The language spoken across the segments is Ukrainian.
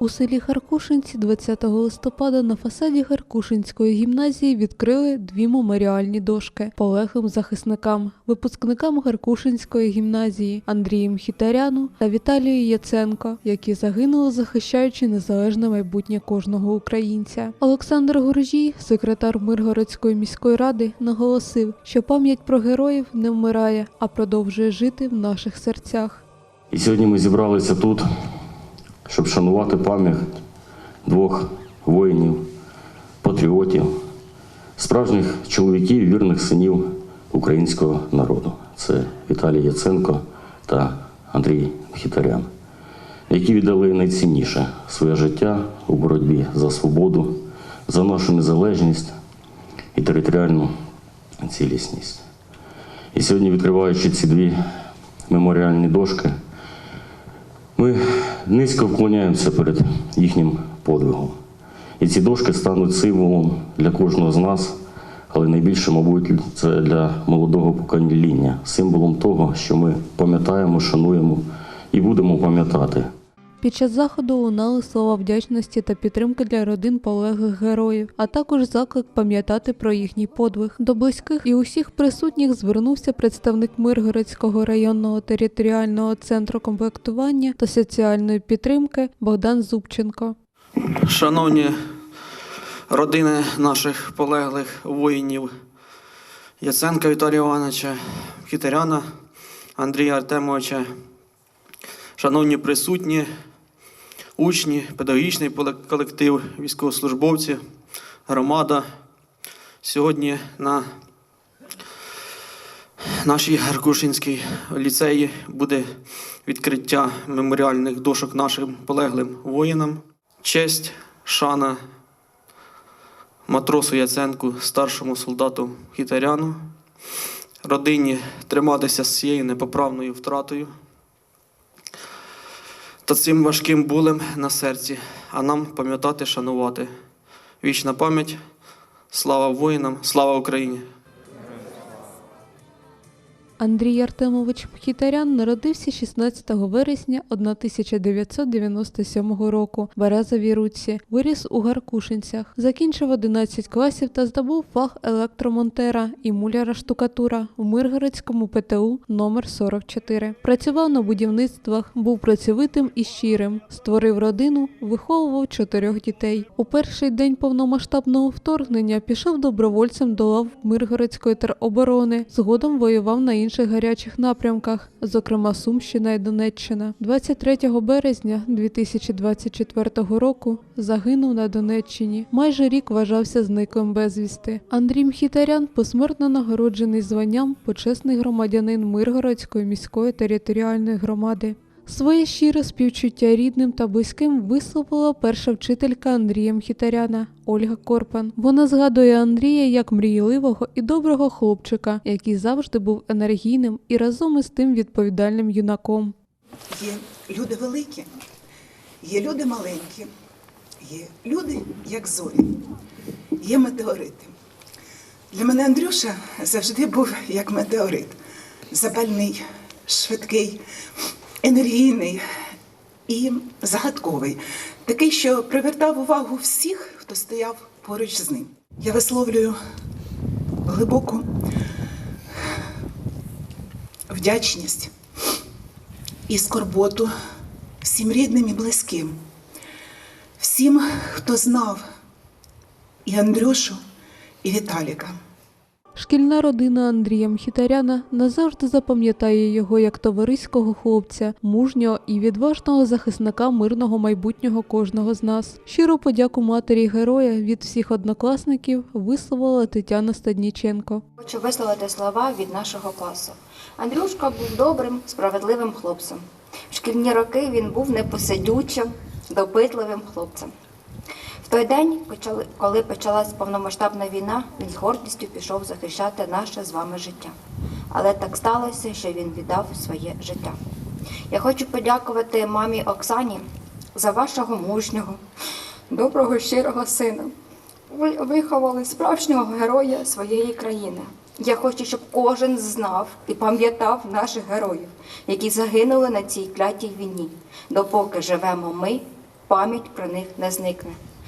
У селі Харкушинці 20 листопада на фасаді Харкушинської гімназії відкрили дві меморіальні дошки полеглим захисникам, випускникам Харкушинської гімназії Андрієм Хітаряну та Віталію Яценко, які загинули, захищаючи незалежне майбутнє кожного українця. Олександр Гуржій, секретар Миргородської міської ради, наголосив, що пам'ять про героїв не вмирає, а продовжує жити в наших серцях. І сьогодні ми зібралися тут, щоб шанувати пам'ять двох воїнів, патріотів, справжніх чоловіків, вірних синів українського народу. Це Віталій Яценко та Андрій Хітарян, які віддали найцінніше своє життя у боротьбі за свободу, за нашу незалежність і територіальну цілісність. І сьогодні, відкриваючи ці дві меморіальні дошки, ми низько вклоняємося перед їхнім подвигом. І ці дошки стануть символом для кожного з нас, але найбільше, мабуть, це для молодого покоління, символом того, що ми пам'ятаємо, шануємо і будемо пам'ятати. Під час заходу лунали слова вдячності та підтримки для родин полеглих героїв, а також заклик пам'ятати про їхній подвиг. До близьких і усіх присутніх звернувся представник Миргородського районного територіального центру комплектування та соціальної підтримки Богдан Зубченко. Шановні родини наших полеглих воїнів Яценка Віталія Івановича, Хітеряна Андрія Артемовича, шановні присутні, учні, педагогічний колектив, військовослужбовці, громада. Сьогодні на нашій Гаркушинській ліцеї буде відкриття меморіальних дошок нашим полеглим воїнам. Честь, шана матросу Яценку, старшому солдату Хітаряну, родині триматися з цією непоправною втратою та цим важким болем на серці, а нам пам'ятати, шанувати. Вічна пам'ять, слава воїнам, слава Україні! Андрій Артемович Пхітарян народився 16 вересня 1997 року в Березовій Руці. Виріс у Гаркушинцях, закінчив 11 класів та здобув фах електромонтера і муляра штукатура в Миргородському ПТУ номер 44. Працював на будівництвах, був працьовитим і щирим. Створив родину, виховував чотирьох дітей. У перший день повномасштабного вторгнення пішов добровольцем до лав Миргородської тероборони. Згодом воював на інших гарячих напрямках, зокрема Сумщина і Донеччина. 23 березня 2024 року загинув на Донеччині. Майже рік вважався зниклим безвісти. Андрій Мхітарян посмертно нагороджений званням почесний громадянин Миргородської міської територіальної громади. Своє щире співчуття рідним та близьким висловила перша вчителька Андрія Мхітаряна Ольга Корпан. Вона згадує Андрія як мрійливого і доброго хлопчика, який завжди був енергійним і разом із тим відповідальним юнаком. Є люди великі, є люди маленькі, є люди, як зорі, є метеорити. Для мене Андрюша завжди був як метеорит. Запальний, швидкий, енергійний і загадковий. Такий, що привертав увагу всіх, хто стояв поруч з ним. Я висловлюю глибоку вдячність і скорботу всім рідним і близьким, всім, хто знав і Андрюшу, і Віталіка. Шкільна родина Андрія Мхітаряна назавжди запам'ятає його як товариського хлопця, мужнього і відважного захисника мирного майбутнього кожного з нас. Щиру подяку матері героя від всіх однокласників висловила Тетяна Стадніченко. Хочу висловити слова від нашого класу. Андрюшка був добрим, справедливим хлопцем. В шкільні роки він був непосидючим, допитливим хлопцем. Той день, коли почалась повномасштабна війна, він з гордістю пішов захищати наше з вами життя. Але так сталося, що він віддав своє життя. Я хочу подякувати мамі Оксані за вашого мужнього, доброго, щирого сина. Ви виховали справжнього героя своєї країни. Я хочу, щоб кожен знав і пам'ятав наших героїв, які загинули на цій клятій війні. Допоки живемо ми, пам'ять про них не зникне.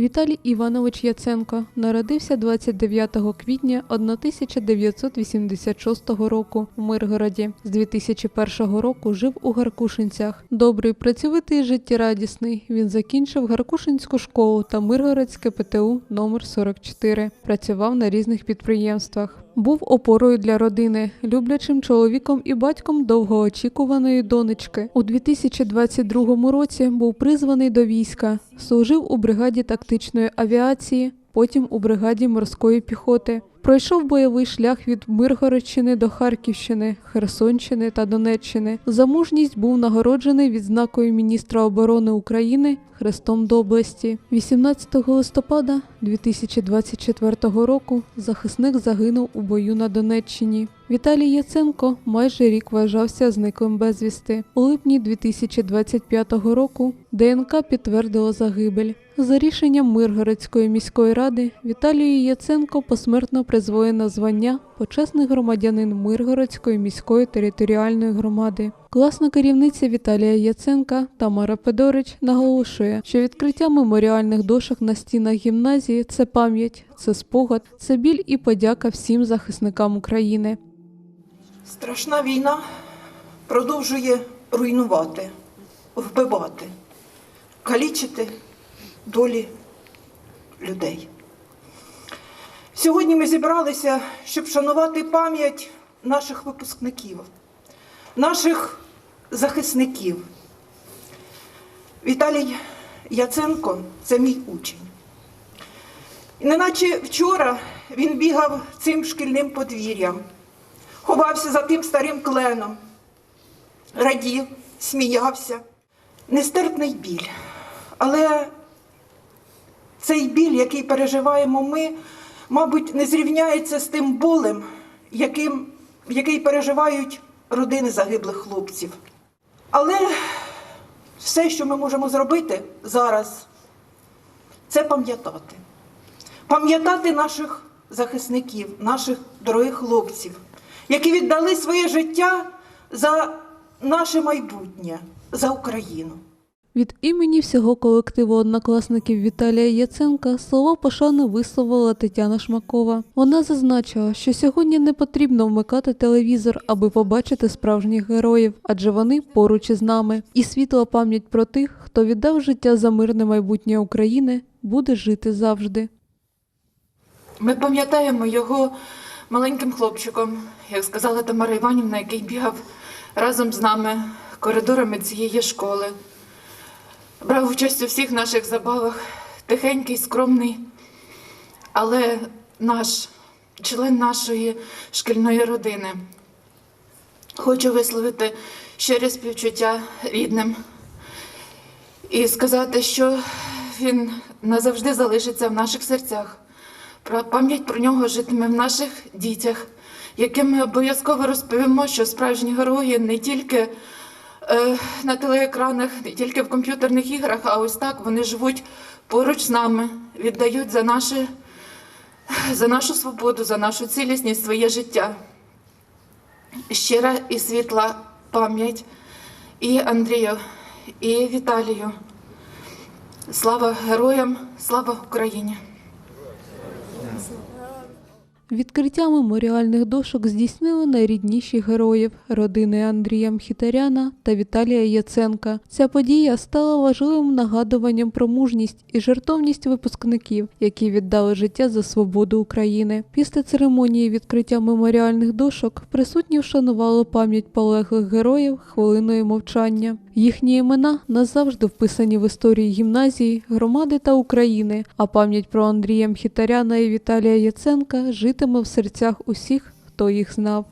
Віталій Іванович Яценко народився 29 квітня 1986 року в Миргороді. З 2001 року жив у Гаркушинцях. Добрий, працьовитий життєрадісний. Він закінчив Гаркушинську школу та Миргородське ПТУ номер 44 Працював на різних підприємствах. Був опорою для родини, люблячим чоловіком і батьком довгоочікуваної донечки. У 2022 році був призваний до війська, служив у бригаді тактичної авіації, потім у бригаді морської піхоти. Пройшов бойовий шлях від Миргородщини до Харківщини, Херсонщини та Донеччини. За мужність був нагороджений відзнакою міністра оборони України Хрестом доблесті. 18 листопада 2024 року захисник загинув у бою на Донеччині. Віталій Яценко майже рік вважався зниклим безвісти. У липні 2025 року ДНК підтвердило загибель. За рішенням Миргородської міської ради Віталію Яценко посмертно призвоєно звання почесний громадянин Миргородської міської територіальної громади. Класна керівниця Віталія Яценка Тамара Федорич наголошує, що відкриття меморіальних дошок на стінах гімназії це пам'ять, це спогад, це біль і подяка всім захисникам України. Страшна війна продовжує руйнувати, вбивати, калічити долі людей. Сьогодні ми зібралися, щоб шанувати пам'ять наших випускників, наших захисників. Віталій Яценко це мій учень. І неначе вчора він бігав цим шкільним подвір'ям ховався за тим старим кленом, радів, сміявся. Нестерпний біль. Але цей біль, який переживаємо ми, мабуть, не зрівняється з тим болем, яким, який переживають родини загиблих хлопців. Але все, що ми можемо зробити зараз, це пам'ятати. Пам'ятати наших захисників, наших дорогих хлопців, які віддали своє життя за наше майбутнє, за Україну. Від імені всього колективу однокласників Віталія Яценка слова пошани висловила Тетяна Шмакова. Вона зазначила, що сьогодні не потрібно вмикати телевізор, аби побачити справжніх героїв, адже вони поруч із нами. І світла пам'ять про тих, хто віддав життя за мирне майбутнє України, буде жити завжди. Ми пам'ятаємо його маленьким хлопчиком, як сказала Тамара Іванівна, який бігав разом з нами коридорами цієї школи. Брав участь у всіх наших забавах, тихенький, скромний, але наш член нашої шкільної родини. Хочу висловити щире співчуття рідним і сказати, що він назавжди залишиться в наших серцях. Пам'ять про нього житиме в наших дітях, яким ми обов'язково розповімо, що справжні герої не тільки на телеекранах, не тільки в комп'ютерних іграх, а ось так вони живуть поруч з нами, віддають за, наше, за нашу свободу, за нашу цілісність своє життя. Щира і світла пам'ять і Андрію, і Віталію. Слава героям, слава Україні! Відкриття меморіальних дошок здійснили найрідніші героїв родини Андрія Мхітаряна та Віталія Яценка. Ця подія стала важливим нагадуванням про мужність і жертовність випускників, які віддали життя за свободу України. Після церемонії відкриття меморіальних дошок присутні вшанували пам'ять полеглих героїв хвилиною мовчання. Їхні імена назавжди вписані в історії гімназії, громади та України. А пам'ять про Андрія Мхітаряна і Віталія Яценка житиме в серцях усіх, хто їх знав.